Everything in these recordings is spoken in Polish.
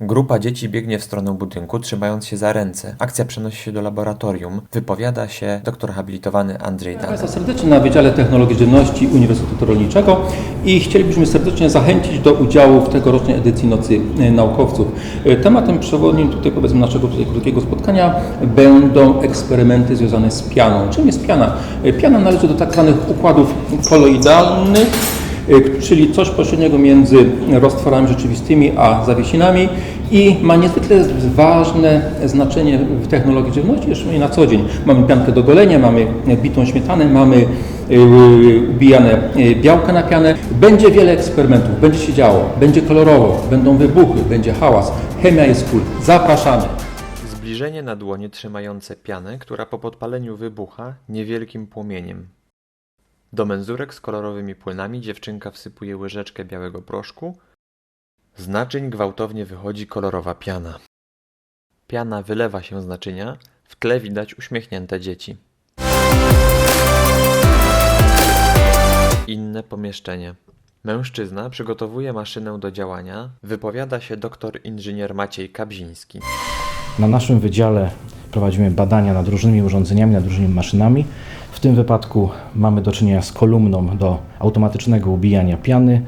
Grupa dzieci biegnie w stronę budynku, trzymając się za ręce. Akcja przenosi się do laboratorium. Wypowiada się doktor habilitowany Andrzej Witam Dana. Państwa serdecznie na Wydziale Technologii Żywności Uniwersytetu Rolniczego i chcielibyśmy serdecznie zachęcić do udziału w tegorocznej edycji Nocy Naukowców. Tematem przewodnim tutaj powiedzmy naszego tutaj krótkiego spotkania będą eksperymenty związane z pianą. Czym jest piana? Piana należy do tak zwanych układów koloidalnych, czyli coś pośredniego między roztworami rzeczywistymi a zawiesinami i ma niezwykle ważne znaczenie w technologii żywności, jeszcze na co dzień. Mamy piankę do golenia, mamy bitą śmietanę, mamy yy, ubijane yy, białka na pianę. Będzie wiele eksperymentów, będzie się działo, będzie kolorowo, będą wybuchy, będzie hałas. Chemia jest cool. Zapraszamy. Zbliżenie na dłonie trzymające pianę, która po podpaleniu wybucha niewielkim płomieniem. Do menzurek z kolorowymi płynami dziewczynka wsypuje łyżeczkę białego proszku. Z naczyń gwałtownie wychodzi kolorowa piana. Piana wylewa się z naczynia, w tle widać uśmiechnięte dzieci. Inne pomieszczenie. Mężczyzna przygotowuje maszynę do działania, wypowiada się doktor inżynier Maciej Kabziński. Na naszym wydziale prowadzimy badania nad różnymi urządzeniami, nad różnymi maszynami. W tym wypadku mamy do czynienia z kolumną do automatycznego ubijania piany,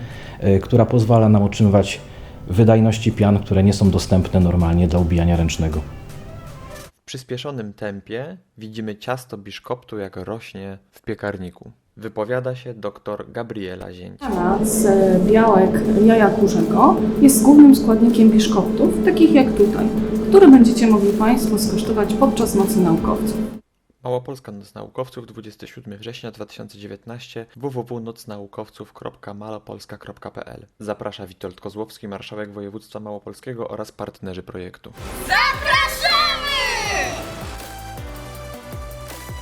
y, która pozwala nam otrzymywać wydajności pian, które nie są dostępne normalnie dla ubijania ręcznego. W przyspieszonym tempie widzimy ciasto biszkoptu, jak rośnie w piekarniku. Wypowiada się dr Gabriela Zięć. Z białek jaja kurzego jest głównym składnikiem biszkoptów, takich jak tutaj, które będziecie mogli Państwo skosztować podczas Nocy Naukowców. Małopolska Noc Naukowców, 27 września 2019, www.nocnaukowców.malopolska.pl Zaprasza Witold Kozłowski, marszałek województwa małopolskiego oraz partnerzy projektu. Zapraszamy!